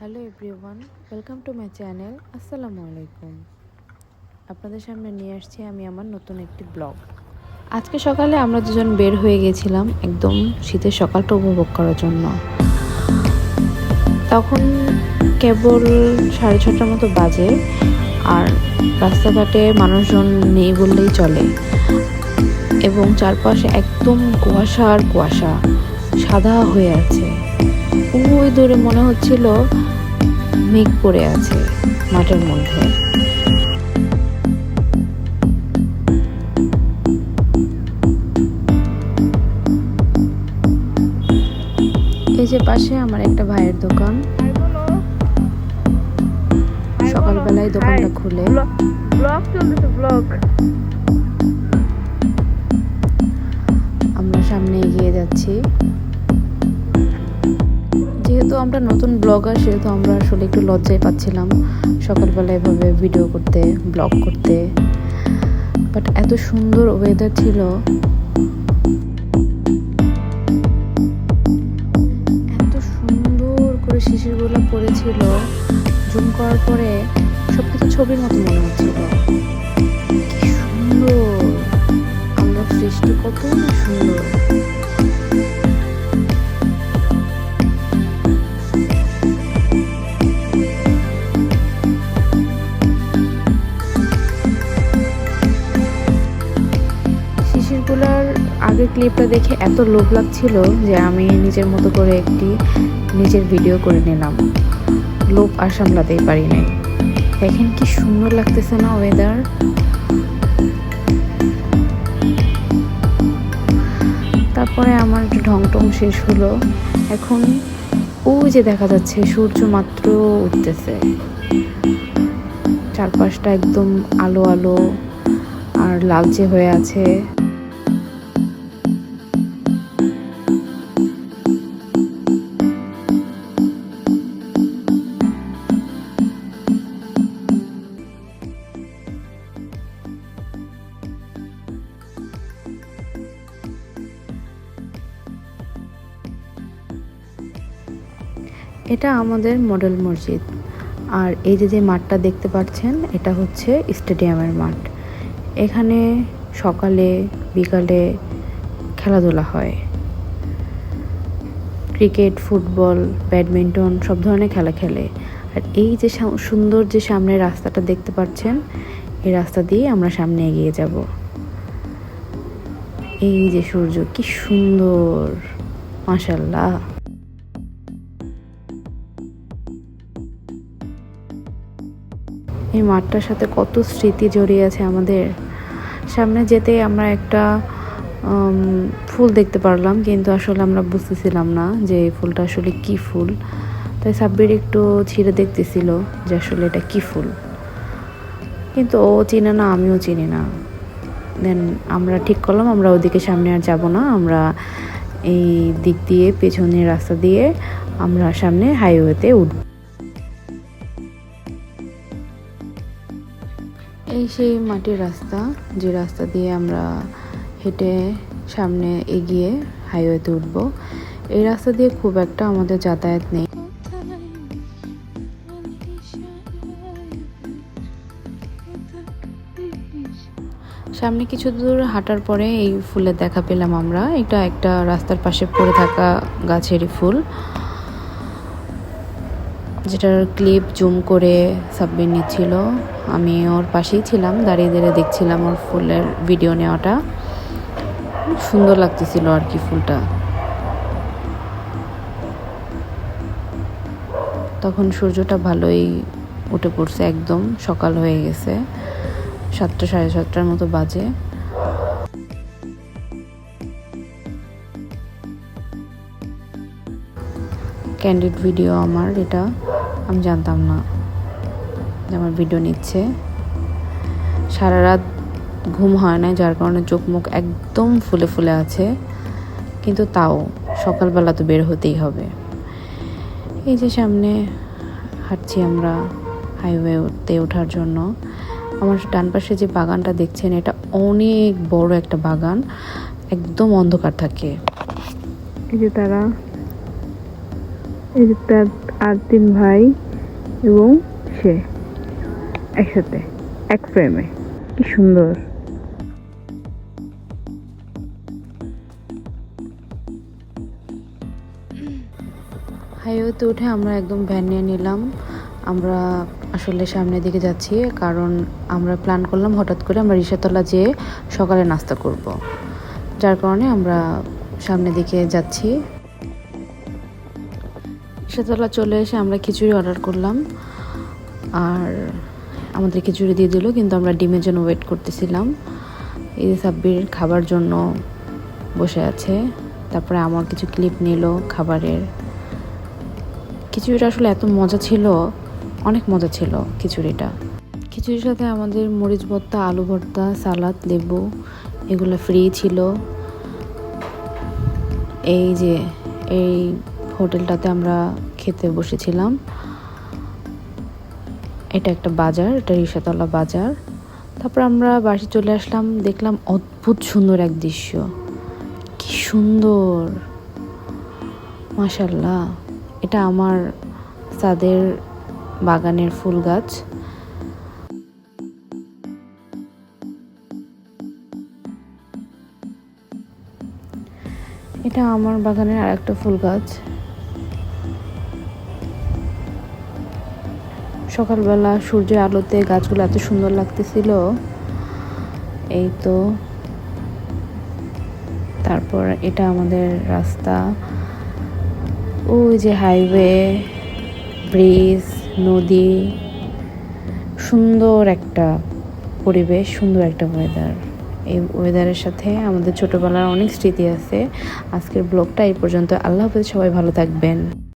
Hello everyone welcome to my channel আসসালামু আলাইকুম আপনাদের সামনে নিয়ে আসছি আমি আমার নতুন একটি ব্লগ। আজকে সকালে আমরা দুজন বের হয়ে গেছিলাম একদম শীতের সকালটা উপভোগ করার জন্য। তখন কেবল সাড়ে ছটার মতো বাজে আর রাস্তাঘাটে মানুষজন নেই বললেই চলে। এবং চারপাশে একদম কুয়াশা আর কুয়াশা। সাদা হয়ে আছে। ওই দূরে মনে হচ্ছিল মেঘ পড়ে আছে মাঠের মধ্যে। এই যে পাশে আমার একটা ভাইয়ের দোকান। সকালবেলায় দোকানটা খুলে। আমরা সামনে এগিয়ে যাচ্ছি। আমরা নতুন ব্লগার সেহেতু আমরা আসলে একটু লজ্জায় পাচ্ছিলাম। সকালবেলা এভাবে ভিডিও করতে ব্লগ করতে। বাট এত সুন্দর ওয়েদার ছিল। এত সুন্দর করে শিশিরগুলো পড়েছিল। জুম করার পরে সব কিছু ছবির মতো মনে হচ্ছিল। সুন্দর! আল্লাহ সৃষ্টি কত সুন্দর। ক্লিপটা দেখে এত লোভ লাগছিল যে আমি নিজের মতো করে একটি নিজের ভিডিও করে নিলাম। লোভ আর সামলাতেই পারি নাই। দেখেন কি সুন্দর লাগতেছে না ওয়েদার তারপরে আমার ঢং টং শেষ হলো। এখন ওই যে দেখা যাচ্ছে, সূর্য মাত্র উঠতেছে। চারপাশটা একদম আলো আলো আর লালচে হয়ে আছে। এটা আমাদের মডেল মসজিদ। আর এই যে যে মাঠটা দেখতে পাচ্ছেন, এটা হচ্ছে স্টেডিয়ামের মাঠ। এখানে সকালে, বিকালে খেলাধুলা হয়। ক্রিকেট, ফুটবল, ব্যাডমিন্টন, সব ধরনের খেলা খেলে। আর এই যে সুন্দর যে সামনে রাস্তাটা দেখতে পাচ্ছেন, এই রাস্তা দিয়ে আমরা সামনে এগিয়ে যাব। এই যে সূর্য, কি সুন্দর! মাশাল্লাহ এই মাঠটার সাথে কত স্মৃতি জড়িয়ে আছে আমাদের। সামনে যেতে আমরা একটা ফুল দেখতে পারলাম, কিন্তু আসলে আমরা বুঝতেছিলাম না যে এই ফুলটা আসলে কি ফুল। তাই সাব্বির একটু ছিঁড়ে দেখতেছিল যে আসলে এটা কি ফুল। কিন্তু ও চিনে না, আমিও চিনি না। দেন আমরা ঠিক করলাম, আমরা ওদিকে সামনে আর যাব না। আমরা এই দিক দিয়ে, পেছনের রাস্তা দিয়ে আমরা সামনে হাইওয়েতে উঠব। এই সেই মাটির রাস্তা, যে রাস্তা দিয়ে আমরা হেঁটে সামনে এগিয়ে হাইওয়েতে উঠব, এই রাস্তা দিয়ে খুব একটা আমাদের যাতায়াত নেই। সামনে কিছু দূর হাঁটার পরে এই ফুলের দেখা পেলাম আমরা। এটা একটা রাস্তার পাশে পড়ে থাকা গাছেরই ফুল। যেটার ক্লিপ জুম করে সাবমিট নিচ্ছিল, আমি ওর পাশেই ছিলাম, দাঁড়িয়ে দাঁড়িয়ে দেখছিলাম ওর ফুলের ভিডিও নেওয়াটা। সুন্দর লাগতেছিল আর কি ফুলটা। তখন সূর্যটা ভালোই উঠে পড়ছে একদম, সকাল হয়ে গেছে, সাতটা সাড়ে সাতটার মতো বাজে। ক্যান্ডিড ভিডিও আমার এটা। আমি জানতাম না যে আমার ভিডিও নিচ্ছে। সারা রাত ঘুম হয় না যার কারণে চোখ মুখ একদম ফুলে ফুলে আছে। কিন্তু তাও, সকালবেলা তো বের হতেই হবে। এই যে সামনে হাঁটছি আমরা হাইওয়েতে ওঠার জন্য। আমার ডান পাশে যে বাগানটা দেখছেন, এটা অনেক বড় একটা বাগান, একদম অন্ধকার থাকে। এই যে তারা তার আর তিন ভাই এবং সে একসাথে, এক ফ্রেমে কি সুন্দর। হাইওয়েতে উঠে আমরা একদম ভ্যান নিয়ে নিলাম। আমরা আসলে সামনের দিকে যাচ্ছি, কারণ আমরা প্ল্যান করলাম হঠাৎ করে আমরা রিসাতলা যেয়ে সকালে নাস্তা করব। যার কারণে আমরা সামনের দিকে যাচ্ছি। রিসাতলা চলে এসে আমরা খিচুড়ি অর্ডার করলাম। আর আমাদের খিচুড়ি দিয়ে দিল, কিন্তু আমরা ডিমের জন্য ওয়েট করতেছিলাম। এই সাব্বির খাবার জন্য বসে আছে, তারপরে আমার কিছু ক্লিপ নিল খাবারের। খিচুড়িটা আসলে এত মজা ছিল, অনেক মজা ছিল খিচুড়িটা। খিচুড়ির সাথে আমাদের মরিচ ভর্তা, আলু ভর্তা, সালাদ, লেবু, এগুলো ফ্রি ছিল। এই যে, এই হোটেলটাতে আমরা খেতে বসেছিলাম। এটা একটা বাজার, এটা রিসাতলা বাজার। তারপর আমরা বাসে চলে আসলাম, দেখলাম অদ্ভুত সুন্দর এক দৃশ্য। কি সুন্দর! মাশাল্লাহ এটা আমার ছাদের বাগানের ফুল গাছ। এটা আমার বাগানের আর একটা ফুল গাছ। সকালবেলা সূর্যের আলোতে গাছগুলো এত সুন্দর লাগতেছিল। এই তো তারপর এটা আমাদের রাস্তা। ওই যে হাইওয়ে, ব্রিজ, নদী, সুন্দর একটা পরিবেশ, সুন্দর একটা ওয়েদার এই ওয়েদারের সাথে আমাদের ছোটোবেলার অনেক স্মৃতি আছে। আজকের ব্লগটা এই পর্যন্ত। আল্লাহ হাফেজ, সবাই ভালো থাকবেন।